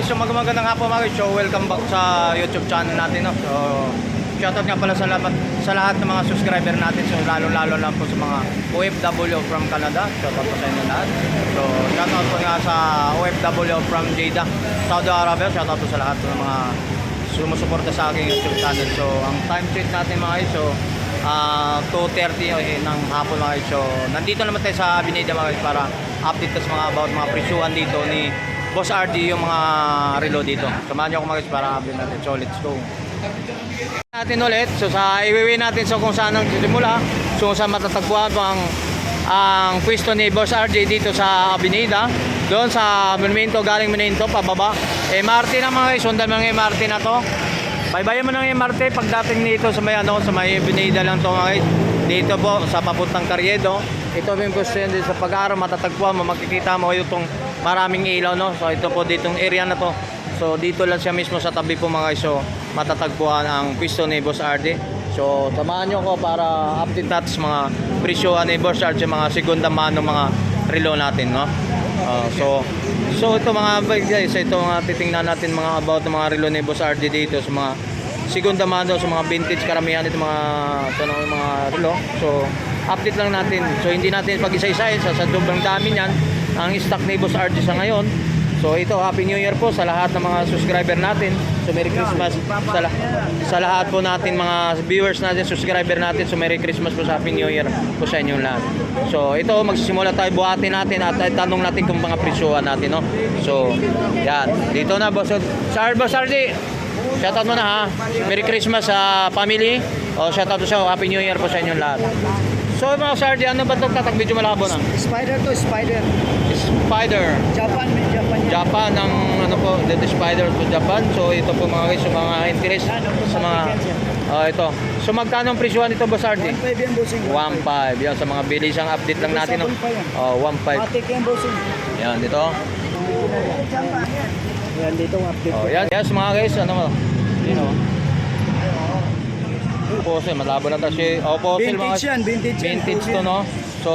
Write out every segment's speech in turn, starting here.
Guys, so magandang hapon mga guys. So welcome back sa YouTube channel natin. No? So shoutout nga pala sa lahat, sa lahat ng mga subscriber natin. So lalo-lalo lang po sa mga OFW from Canada. Shoutout po sa inyo lahat. So shoutout po nga sa OFW from Jeddah, Saudi Arabia. Shoutout po sa lahat ng mga sumusuporta sa aking YouTube channel. So ang time sheet natin mga guys. So ah 2.30 eh, ng hapon mga guys. So nandito naman tayo sa Avenida mga guys para update sa mga about mga presyuhan dito ni Boss RD yung mga relo dito. Samahan niyo ako mga guys para update natin. So let's go. Natin ulit. So sa iwiwi natin so kung saan ang simula. So kung saan matatagpuan ang ang pwesto ni Boss RJ dito sa Avenida. Doon sa Monumento, galing Monumento, pababa. MRT na mga guys. Sundan mo ng MRT na to. Baybayan mo ng MRT pagdating dito sa may ano, sa may Avenida lang to mga guys. Dito po sa papuntang Carriedo. Ito yung yan din sa pag-araw matatagpuan mo makikita mo itong maraming ilaw no. So ito po ditong area na to. So dito lang siya mismo sa tabi po mga guys. So matatagpuan ang pwesto ni Boss RD. So samahan nyo ko para update natin sa mga presyohan ni Boss RD mga segunda mano mga relo natin no. Ah, so so ito mga guys, ito mga titingnan natin mga about mga relo ni Boss RD dito sa mga segunda mano sa mga vintage karamihan ito mga na mga relo. So update lang natin. So hindi natin pag-isa-isahin sa, sa sobrang dami niyan ang stock ni Boss RD sa ngayon. So ito, Happy New Year po sa lahat ng mga subscriber natin. So Merry Christmas sa, la- sa lahat po natin mga viewers natin, subscriber natin. So Merry Christmas po sa Happy New Year po sa inyong lahat. So ito, magsisimula tayo buhatin natin at tanong natin kung mga presyohan natin. No? So yan, dito na boss. Sir, Boss RD, shoutout mo na ha. Merry Christmas sa family. O shoutout po sa Happy New Year po sa inyong lahat. So mga RD, ano ba itong tatak medyo malabo na? Spider to spider. Spider. Japan, may Japan yan. Japan ang ano po, Dead Spider to Japan. So ito po mga guys, mga interest sa mga Oh, ito. So magkano ang presyohan nito Boss RD? 1.5 yan, bossing. 1.5. Yan sa mga bilisang update lang natin. No? Oh, 1.5. Matik yan, bossing. Yan dito. Yan, dito ang update. Oh, yan. Yes mga guys, ano mo? Yun oh. Fossil, malabo na to si Oh, fossil mga Vintage yan, vintage yan. Vintage to no. So,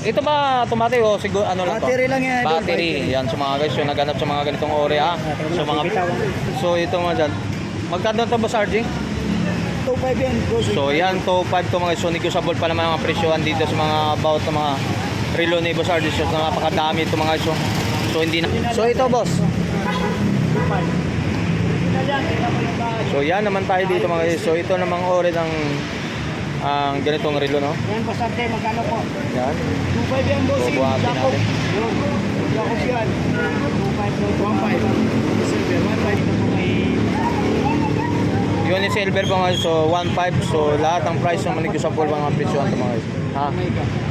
ito ba automatic o siguro ano lang to? Battery lang yan, Battery. Yan sa mga guys, yung naganap sa mga ganitong ore ah. So mga So ito mga dyan. Magkano to ba sa RG? 2.5 yan. So yan, to 5 to mga so negotiable pa naman ang mga presyohan dito sa mga about ng mga relo ni Boss RG. So napakadami ito mga so. So hindi na. So ito boss. So yan naman tayo dito mga guys. So ito namang ore ng ang ganitong relo no. Yan, bastante, magkano po? Yan. 2.5 yan. Bubuhatin Jacob. Yun. Jacob yan. 2.5 to 1.5. Silver, 1.5 ito po. Yun yung silver pa mga. So 1.5. So lahat ng price ng negotiable mga presyohan to mga guys. Ha?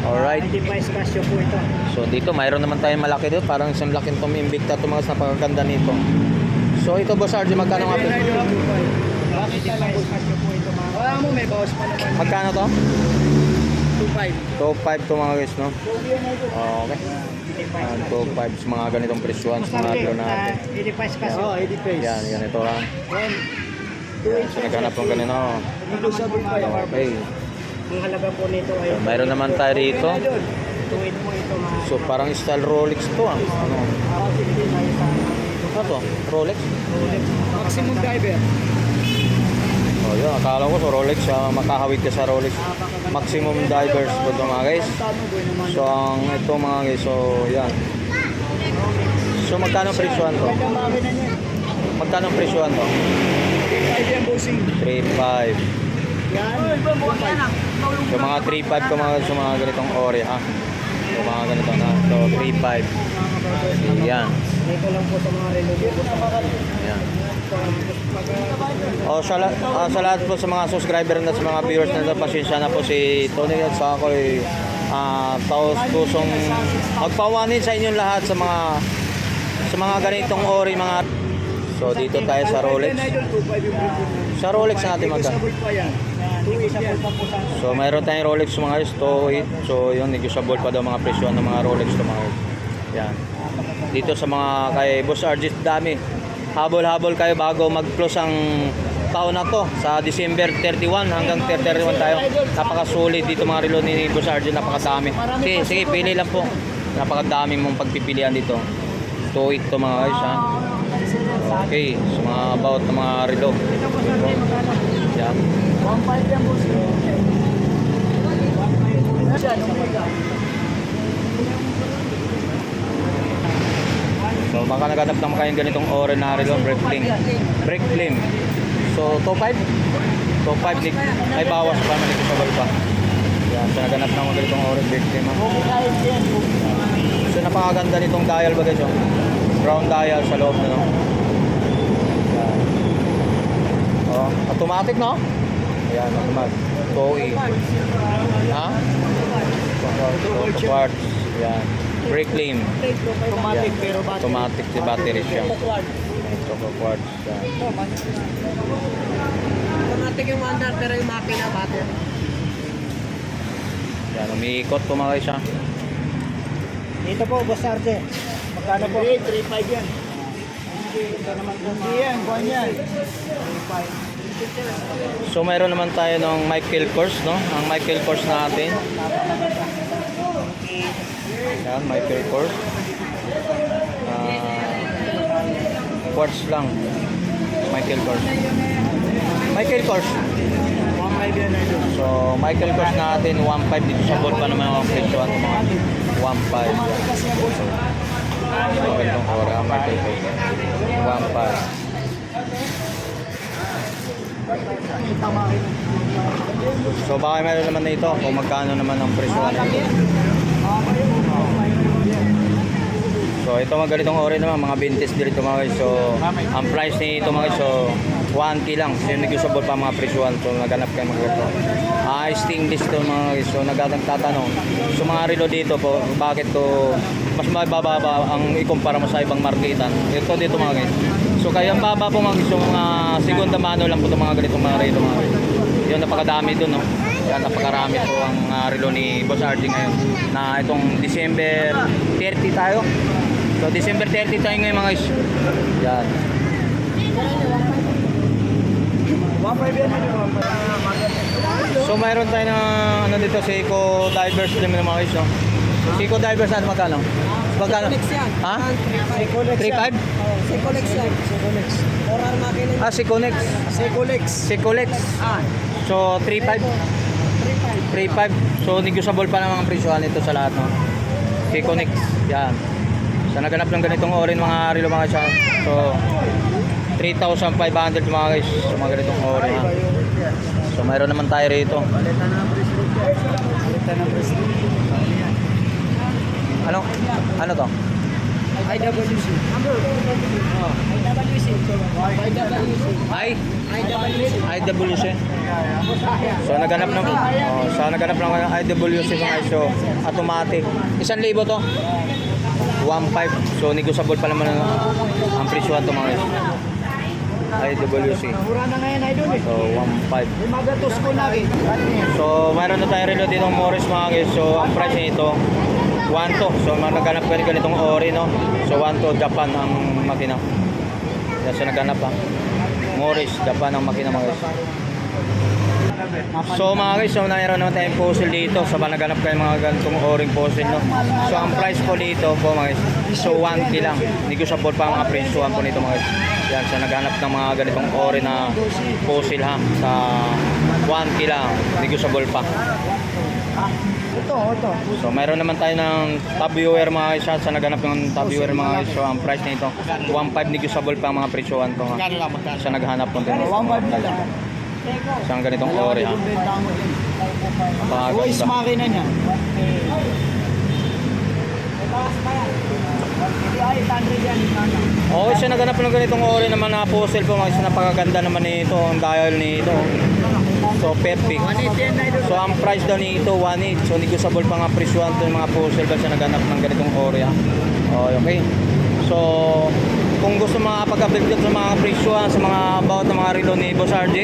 Alright. 95 Casio po ito. So dito mayroon naman tayong malaki dito, parang isang laking Tom Invicta to mga guys, napakaganda nito. So ito boss RJ, magkano nga po? 95 Casio po ito, mga... Wala mo, may bawas pa naman. Magkano to? 2.5. Top 5 to mga guys, no? Yan. Okay. Uh, top 5 sa mga ganitong presyohan sa mga drone natin. 85 Casio. Oo, 85. Yan, ganito lang. One, Yan, so naghanap ng ganito. yan. Okay. Ang halaga po nito ay... Mayroon naman tayo rito. Ito. So parang style Rolex to ah. Ano? Araw 15 ay sa... Ano to? Rolex? Maximum driver. Oh, yun. Akala ko sa Rolex, ah, makahawid ka sa Rolex. Maximum divers po ito mga guys. So ang ito mga guys, so yan. So magkano ang presyohan to? Magkano ang presyohan to? 5 yan bossing. 3.5. Yan. So mga 3.5 ko mga sa mga ganitong ore ha. So mga ganito na. So 3.5. Yan. Dito lang po sa mga relo. Yan. Oh, sa, la- ah, sa lahat po sa mga subscriber na sa mga viewers na pasensya na po si Tony at sa ako ay ah, taos pusong magpawanin sa inyong lahat sa mga sa mga ganitong ori mga So dito tayo sa Rolex. Sa Rolex natin sa... So mayroon tayong Rolex mga guys, to it. So yun, negotiable pa daw mga presyo ng mga Rolex to mga guys. Yan. Dito sa mga kay Boss Argit dami. habol-habol kayo bago mag-close ang taon na to sa December 31 hanggang 31 tayo. Napakasulit dito mga relo ni Boss Arjun, napakadami. Sige, sige, pili lang po. Napakadami mong pagpipilian dito. Tuig to mga guys ha. Okay, so mga about ng mga relo. Yan. 1.5 yan po sir. 1.5. Siya, nung mag So baka naghanap naman kayong ganitong ordinary long brake flim. Brake flim. So 2.5? 2.5 ni ay bawas pa man ito balpa. Yan, so naghanap naman ganitong orange brake yan, kung So napakaganda nitong dial ba guys oh. Brown dial sa loob na no. Yan. Oh, automatic no? Ayan, automatic. Toei. Ha? Two quarts. Yan. Brake flim. automatic pero battery. Automatic si battery siya. Choco quartz. Automatic yung under pero yung makina battery. Yan, umiikot po mga guys ha. Dito po, Boss Arte. Magkano po? 3, 3.5 yan. Hindi yan, buwan yan. 3.5. So mayroon naman tayo ng Michael Kors, no? Ang Michael Kors natin. Yan, Michael Kors. Ah, quartz lang. Michael Kors. Michael Kors. 1.5 yan. So, Michael Kors natin, 1.5 dito sa gold pa naman ang presyo. Ano mga 1.5. Automatic kasi yan, boss. So, itong ora, Michael Kors. 1.5. Kita makina. So, baka meron naman na ito kung magkano naman ang presyo nito. Ito mga ganitong ori naman, mga vintage dito mga guys. So ang price ni ito mga guys, so 1K lang. So yung negotiable pa mga presyuan. So naghanap kayo mga ganito. Ah, stainless to mga guys. So nagtatanong. So mga relo dito po, bakit to mas mababa ang ikumpara mo sa ibang marketan. Ito dito mga guys. So kaya ang baba po mga guys, so mga segunda mano lang po itong mga ganitong mga relo mga guys. Yun, napakadami dun, no? Yan, napakarami po ang uh, relo ni Boss RG ngayon. Na itong December 30 tayo. So, December 30 tayo ngayon mga guys. Yan. 1.5 yan, idol. 1.5. So, mayroon tayo na ano dito, Seiko Divers din mga guys, no? Seiko Divers natin magkano? Magkano? Secolex. Ha? Secolex 3.5? yan. Oo, Secolex yan. Secolex. Oral makina. Ah, Seikonex. Secolex. Seikolex. Ah. So, 3.5. 3.5. 3.5. So, negotiable pa naman ang presyohan nito sa lahat, no? Seikonex. Yan. So, naganap ng ganitong orin mga relo mga siya. So, 3,500 mga guys. So, mga ganitong orin, ha? So, mayroon naman tayo rito. Ano? Ano to? IWC. Oh. IWC. IWC. Ay, IWC. IWC. So, naganap ng oh, so, naganap ng IWC mga. So, automatic. Isang libo to? 1.5. So, negotiable pa naman ang, ang presyohan to mga guys. IWC. Mura na ngayon, idol eh. So, 1.5. May magatos ko yan? So, mayroon na tayong relo dito Morris mga guys. So, ang price nito 1 to. So, naghanap ka rin ganitong ori, no? So, 1 to Japan ang makina. Yan, so, naghanap ha. Morris, Japan ang makina mga guys. So mga guys, so mayroon naman tayong fossil dito. So naghanap kayo mga ganitong oring fossil, no? So ang price po dito po mga guys, so 1K lang. Negotiable pa mga presyohan po nito mga guys. Yan, so naghanap ng mga ganitong ori na fossil ha. Sa 1K lang, negotiable pa. Ito, ito. So mayroon naman tayo ng top viewer mga guys ha. Sa naghanap ng top viewer mga guys. So ang price nito, 1.5 negotiable pa mga presyohan to ha. Sa naghanap po din. 1.5 na lang. Sa ganitong ori ha. Voice makina niya. Ay, 800 yan. Oo, siya naganap ng ganitong ori naman na puzzle po mga napakaganda naman nito, ang dial nito. So, perfect. 180 yan, idol. So, ang price daw nito, 1.8. So, negotiable pa nga presyohan to yung mga puzzle ba siya naganap ng ganitong ori ha. Oh, okay. So, kung gusto makapag-update dito sa mga presyohan, sa mga about ng mga relo ni Boss RJ,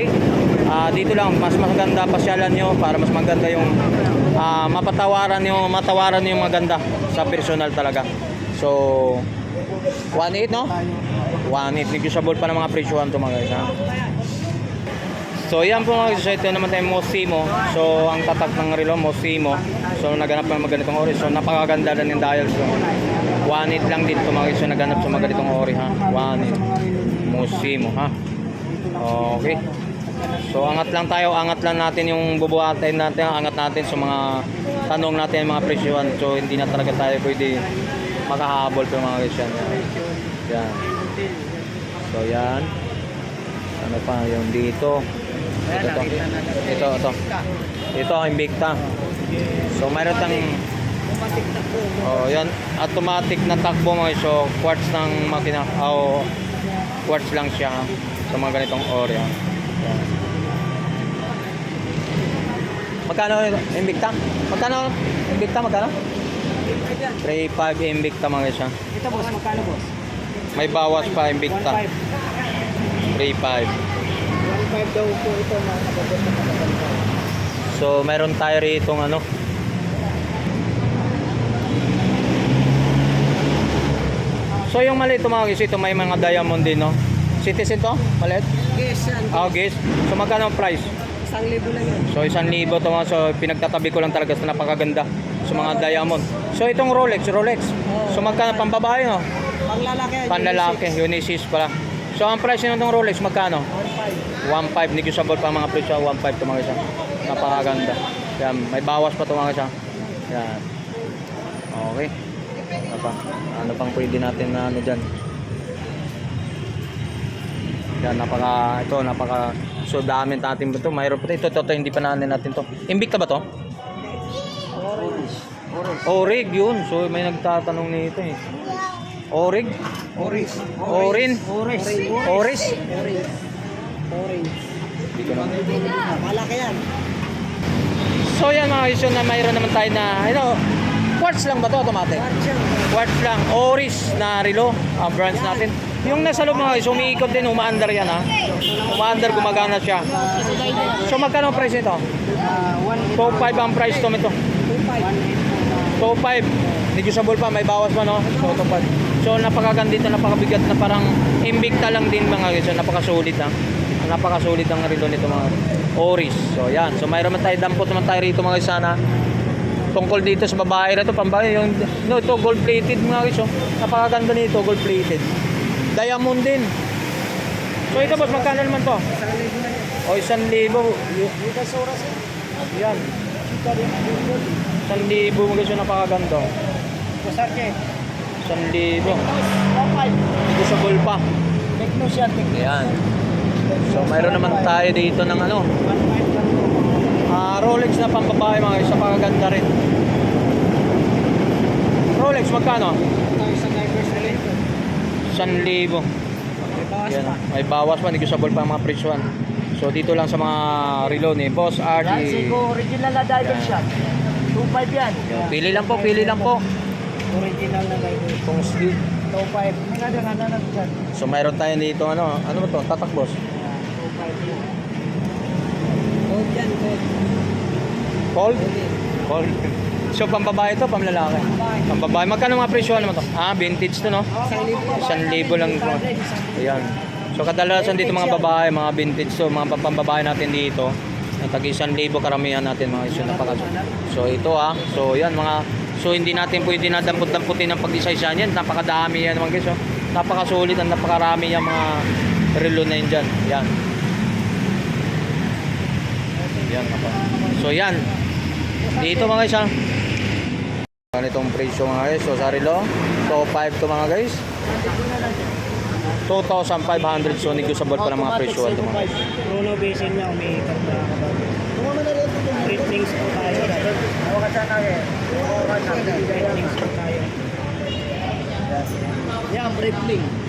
ah, dito lang, mas maganda pasyalan nyo para mas maganda yung ah, mapatawaran nyo, matawaran yung maganda sa personal talaga. So, 1.8 no? 1.8. Negotiable pa ng mga presyohan to mga guys ha. So yan po mga So, ito naman tayo Mosimo. So ang tatak ng relo Mosimo. So naganap ng mga ganitong ori. So napakaganda rin yung dial. So 1.8 lang din to mga. So naganap sa mga ganitong ori ha. 1.8. Mosimo ha. Okay. So angat lang tayo, angat lang natin yung bubuhatin natin, angat natin sa mga tanong natin, mga presyohan. So hindi na talaga tayo pwede makahabol pa mga yan. Yan. So yan. Ano pa yung dito? Ito, to. ito, ito. Ito ang Invicta. So mayroon tang Oh, yan automatic na takbo mga so quartz ng makina. Oh, quartz lang siya sa mga ganitong ha. Yan. Magkano ito? Invicta? Magkano? Invicta magkano? 3.5 Invicta mga ha. Ito boss, magkano boss? May bawas pa Invicta. 1.5. 3.5. 1.5 daw po ito na nakabot na maganda. So, meron tayo rito ano. So, yung maliit mga guys, ito may mga diamond din, no? Citizen to? Maliit? Yes, yan. Ah, guys. So, magkano ang price? Isang libo lang yun. So, isang libo to mga. So, pinagtatabi ko lang talaga sa napakaganda. So, mga diamond. So, itong Rolex, Rolex. So, magkano pang babae, no? Panglalaki yan. Panlalaki, Unisys pala. So, ang price nito ng Rolex, magkano? 1.5. 1.5 negotiable pa mga presyo 1.5 to mga isa. Napakaganda. Yan. May bawas pa to mga isa. Yan. Okay. Ano pa? Ano pang pwede natin na ano dyan? Yan napaka ito napaka so dami natin ba to mayroon pa to. Ito, ito, ito hindi pa natin natin to. Invicta ba to? Orange. Orange. Orig yun. So may nagtatanong nito eh Orig? Orange. Orin? Oris? Orange. Ko na Malaki yan. So yan mga isyo na mayroon naman tayo na ano, quartz lang ba to automatic? Quartz lang, Oris na relo, ang branch natin. Yung nasa loob mga isyo, umiikot din, umaandar yan ha. Umaandar, gumagana siya. So magkano ang price nito? Ah, 1.5. 2.5 ang price to nito. 2.5. 2.5. Negotiable pa, may bawas pa no? So 2.5. So napakaganda napakabigat na parang Invicta lang din mga isyo, napakasulit ha. Napakasulit ang relo nito mga Oris. So yan, so mayroon man tayo, dampot naman tayo rito mga isana tungkol dito sa babae na to pambahay yung no ito gold plated mga guys oh. napakaganda nito gold plated diamond din so ito boss magkano naman to o isang libo Y- Dito sa oras yan. yan Kita rin ang gold. isang libo mga guys oh, napakaganda Basarche. Isang libo 1.5. negotiable pa Technos yan. Technos. yan so mayroon naman tayo dito ng ano 1.5 lang po. ah Rolex na pambabae mga guys napakaganda rin Rolex magkano isang libo May bawas Yan, pa. may bawas pa, negotiable pa mga presyohan. So dito lang sa mga relo ni Boss Yan, RD. Seiko original na Yan. shot. 2.5 yan. Yan, Pili lang po, pili lang po. Original na diving. Kung speed. 2.5. May nga din, ano na dyan. So mayroon tayo dito ano, ano ba to? Tatak boss. 2.5 yan. Gold yan, gold. Cold? Cold. So pambabae to, pamlalaki. Pambabae. Magkano mga presyohan naman to? Ah, vintage to no? Isang libo. Isang libo lang. Ayan. So kadalasan dito mga babae, mga vintage to, mga pambabae natin dito. Ang tag isang libo karamihan natin mga isyo napaka. So ito ah. So yan mga So hindi natin pwede na dampot-damputin ng pag-isa-isa yan. Napakadami yan mga guys. Oh. Napakasulit at napakarami yung mga relo na yun dyan. Yan. Yan. So yan. Dito mga guys ha. Ganitong presyo mga guys. So sa relo. So 5 to mga guys. 2,500 so negotiable pa ng mga presyo ito mga guys. Chrono basin niya, umiikot na things po tayo. Great things po tayo. Yan, briefling.